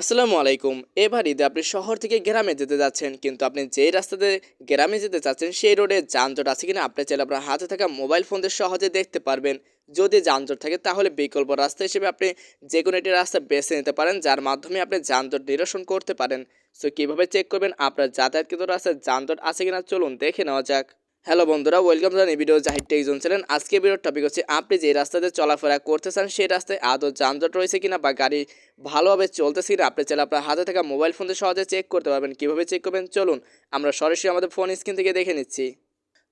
আসসালামু আলাইকুম। এবার ঈদে আপনি শহর থেকে গ্রামে যেতে যাচ্ছেন, কিন্তু আপনি যেই রাস্তাতে গ্রামে যেতে চাচ্ছেন সেই রোডে যানজট আছে কিনা আপনি চাইলে আপনার হাতে থাকা মোবাইল ফোন দিয়ে সহজে দেখতে পারবেন। যদি যানজট থাকে, তাহলে বিকল্প রাস্তা হিসেবে আপনি যে কোনো একটি রাস্তা বেছে নিতে পারেন, যার মাধ্যমে আপনি যানজট নিরসন করতে পারেন। সো কীভাবে চেক করবেন আপনার যাতায়াতকৃত রাস্তায় যানজট আছে কিনা, চলুন দেখে নেওয়া যাক। হ্যালো বন্ধুরা ওয়েলকাম জানাই ভিডিও জাহিদ টেকজন ছিলেন আজকে ভিডিওর টপিক হচ্ছে, আপনি যে রাস্তাতে চলাফেরা করতে চান সেই রাস্তায় আদৌ যানজট রয়েছে কিনা বা গাড়ি ভালোভাবে চলতেছে কিনা, আপনি চাইলে আপনার হাতে থাকা মোবাইল ফোন সহজে চেক করতে পারবেন। কীভাবে চেক করবেন? চলুন আমরা সরাসরি আমাদের ফোন স্ক্রিন থেকে দেখে নিচ্ছি।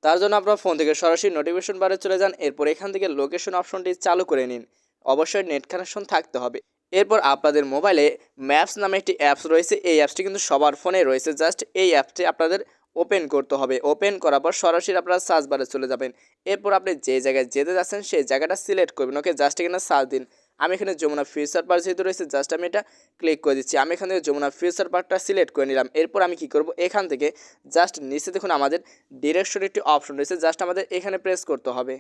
তার জন্য আপনার ফোন থেকে সরাসরি নোটিফিকেশন বারে চলে যান, এরপর এখান থেকে লোকেশন অপশনটি চালু করে নিন। অবশ্যই নেট কানেকশন থাকতে হবে। এরপর আপনাদের মোবাইলে ম্যাপস নামে একটি অ্যাপস রয়েছে, এই অ্যাপসটি কিন্তু সবার ফোনে রয়েছে। জাস্ট এই অ্যাপটি আপনাদের ওপেন করতে হবে। ওপেন করার পর সরাসরি আপনারা সার্চ বারে চলে যাবেন। এরপর আপনি যে জায়গায় যেতে যাচ্ছেন সেই জায়গাটা সিলেক্ট করবেন। ওকে জাস্ট এখানে সার্চ দিন। আমি এখানে যমুনা ফিউচার পার্ক যেহেতু রয়েছে জাস্ট আমি এটা ক্লিক করে দিচ্ছি। আমি এখান থেকে যমুনা ফিউচার পার্কটা সিলেক্ট করে নিলাম। এরপর আমি কি করব? এখান থেকে জাস্ট নিচে দেখুন আমাদের ডিরেকশন একটি অপশন রয়েছে। জাস্ট আমাদের এখানে প্রেস করতে হবে।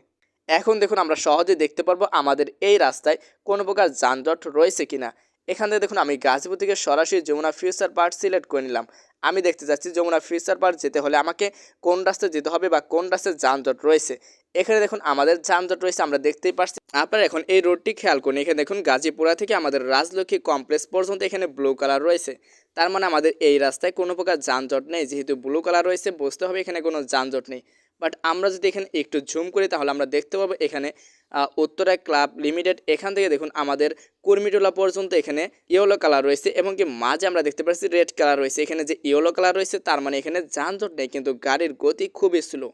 এখন দেখুন আমরা সহজে দেখতে পারব আমাদের এই রাস্তায় কোনো প্রকার যানজট রয়েছে কিনা। এখান থেকে দেখুন, আমি গাজীপুর থেকে সরাসরি যমুনা ফিউচার পার্ক সিলেক্ট করে নিলাম। আমি দেখতে চাচ্ছি যমুনা ফিউচার পার্ক যেতে হলে আমাকে কোন রাস্তায় যেতে হবে বা কোন রাস্তায় যানজট রয়েছে। এখানে দেখুন, আমাদের যানজট রয়েছে, আমরা দেখতেই পাচ্ছি আপনারা এখন এই রোডটি খেয়াল করুন, এখানে দেখুন, গাজীপুরা থেকে আমাদের রাজলক্ষ্মী কমপ্লেক্স পর্যন্ত এখানে ব্লু কালার রয়েছে। তার মানে আমাদের এই রাস্তায় কোনো প্রকার যানজট নেই, যেহেতু ব্লু কালার রয়েছে, বুঝতে হবে এখানে কোনো যানজট নেই। বাট আমরা যদি এখানে একটু ঝুম করি, তাহলে আমরা দেখতে পাবো এখানে উত্তরা ক্লাব লিমিটেড, এখান থেকে দেখুন আমাদের কুর্মিটোলা পর্যন্ত এখানে ইয়েলো কালার রয়েছে এবং কি মাঝে আমরা দেখতে পাচ্ছি রেড কালার রয়েছে। এখানে যে ইয়েলো কালার রয়েছে, তার মানে এখানে যানজট নেই, কিন্তু গাড়ির গতি খুবই স্লো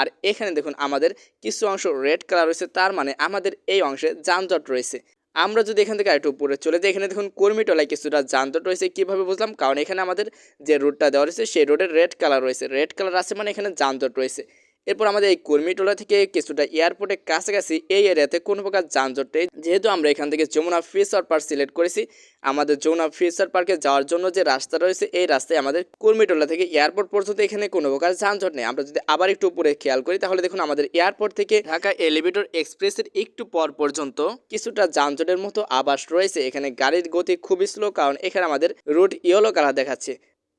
আর এখানে দেখুন আমাদের কিছু অংশ রেড কালার রয়েছে, তার মানে আমাদের এই অংশে যানজট রয়েছে। আমরা যদি এখান থেকে আরেকটু উপরে চলে যাই, এখানে দেখুন কর্মীটলায় কিছুটা যানজট রয়েছে, কীভাবে বুঝলাম? কারণ এখানে আমাদের যে রুটটা দেওয়া রয়েছে, সেই রোডের রেড কালার রয়েছে। রেড কালার আছে মানে এখানে যানজট রয়েছে। এরপর আমাদের এই কর্মীটোলা থেকে কিছুটা এয়ারপোর্টের কাছাকাছি এই এরিয়াতে কোনো প্রকার যানজট নেই। যেহেতু আমরা এখান থেকে যমুনা ফিচার পার্ক সিলেক্ট করেছি, আমাদের যমুনা ফিচার পার্কে যাওয়ার জন্য যে রাস্তা রয়েছে, এই রাস্তায় আমাদের কর্মীটোলা থেকে এয়ারপোর্ট পর্যন্ত এখানে কোনো প্রকার যানজট নেই। আমরা যদি আবার একটু উপরে খেয়াল করি, তাহলে দেখুন আমাদের এয়ারপোর্ট থেকে ঢাকা এলিভেটর এক্সপ্রেসের একটু পর পর্যন্ত কিছুটা যানজটের মতো আবাস রয়েছে। এখানে গাড়ির গতি খুবই স্লো কারণ এখানে আমাদের রুট ইয়েলো কালার দেখাচ্ছে।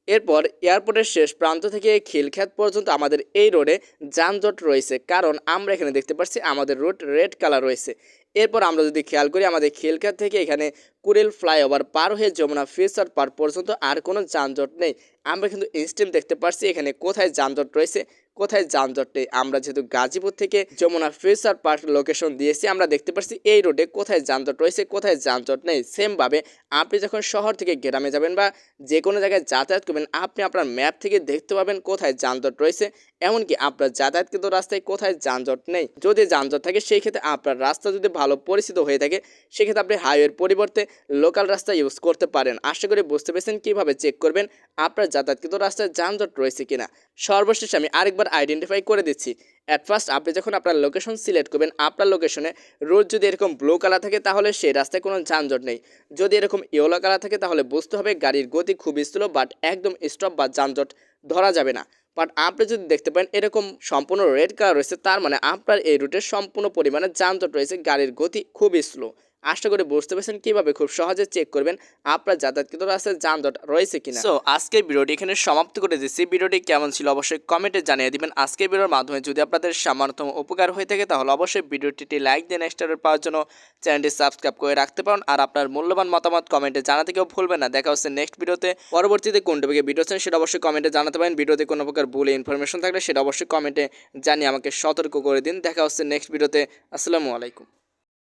এরপর এয়ারপোর্টের শেষ প্রান্ত থেকে খিলখ্যাত পর্যন্ত আমাদের এই রোডে যানজট রয়েছে, কারণ আমরা এখানে দেখতে পাচ্ছি আমাদের রোড রেড কালার রয়েছে। এরপর আমরা যদি খেয়াল করি, আমাদের খিলখ্যাত থেকে এখানে কুরেল ফ্লাইওভার পার হয়ে যমুনা ফিউচার পার্ক পর্যন্ত আর কোনো যানজট নেই। আমরা কিন্তু ইনস্টেন্ট দেখতে পাচ্ছি এখানে কোথায় যানজট রয়েছে কোথায় যানজট? আমরা যেহেতু গাজীপুর থেকে যমুনা ফিউচার পার্ক লোকেশন দিয়েছি, আমরা দেখতে পাচ্ছি এই রোডে কোথায় যানজট রয়েছে, কোথায় যানজট নেই। সেমভাবে আপনি যখন শহর থেকে গ্রামে যাবেন বা যে কোনো জায়গায় যাতায়াত করবেন, আপনি আপনার ম্যাপ থেকে দেখতে পাবেন কোথায় যানজট রয়েছে, এমনকি আপনার যাতায়াতকৃত রাস্তায় কোথায় যানজট নেই। যদি যানজট থাকে, সেই ক্ষেত্রে আপনার রাস্তা যদি ভালো পরিচিত হয়ে থাকে, সেক্ষেত্রে আপনি হাইওয়ের পরিবর্তে লোকাল রাস্তা ইউজ করতে পারেন। আশা করি বুঝতে পেরেছেন কীভাবে চেক করবেন আপনার যাতায়াতকৃত রাস্তায় যানজট রয়েছে কিনা। সর্বশেষ আমি আরেকবার আইডেন্টিফাই করে দিচ্ছি। অ্যাট ফার্স্ট আপনি যখন আপনার লোকেশন সিলেক্ট করবেন, আপনার লোকেশনে রোড যদি এরকম ব্লু কালার থাকে, তাহলে সেই রাস্তায় কোনো যানজট নেই। যদি এরকম ইয়েলো কালার থাকে, তাহলে বুঝতে হবে গাড়ির গতি খুবই স্লো বাট একদম স্টপ বা যানজট ধরা যাবে না। বাট আপনি যদি দেখতে পান এরকম সম্পূর্ণ রেড কালার রয়েছে, তার মানে আপনার এই রুটে সম্পূর্ণ পরিমাণে যানজট রয়েছে, গাড়ির গতি খুবই স্লো আশা করি বুঝতে পেরেছেন কীভাবে খুব সহজে চেক করবেন আপনার যাতায়াতকৃত রাস্তায় যানজট রয়েছে কিনা। সো আজকের ভিডিওটি এখানে সমাপ্ত করে দিচ্ছি। ভিডিওটি কেমন ছিল অবশ্যই কমেন্টে জানিয়ে দিবেন। আজকের ভিডিওর মাধ্যমে যদি আপনাদের সামান্যতম উপকার হয়ে থাকে, তাহলে অবশ্যই ভিডিওটিতে লাইক দিয়ে নেক্সট পাওয়ার জন্য চ্যানেলটি সাবস্ক্রাইব করে রাখতে পারেন। আর আপনার মূল্যবান মতামত কমেন্টে জানাতে কেউ ভুলবেন না। দেখা হচ্ছে নেক্সট ভিডিওতে। পরবর্তীতে কোন টপিকে ভিডিও চান সেটা অবশ্যই কমেন্টে জানাতে পারেন। ভিডিওতে কোনো প্রকার ভুল ইনফরমেশন থাকলে সেটা অবশ্যই কমেন্টে জানিয়ে আমাকে সতর্ক করে দিন। দেখা হচ্ছে নেক্সট ভিডিওতে। আসসালামু আলাইকুম।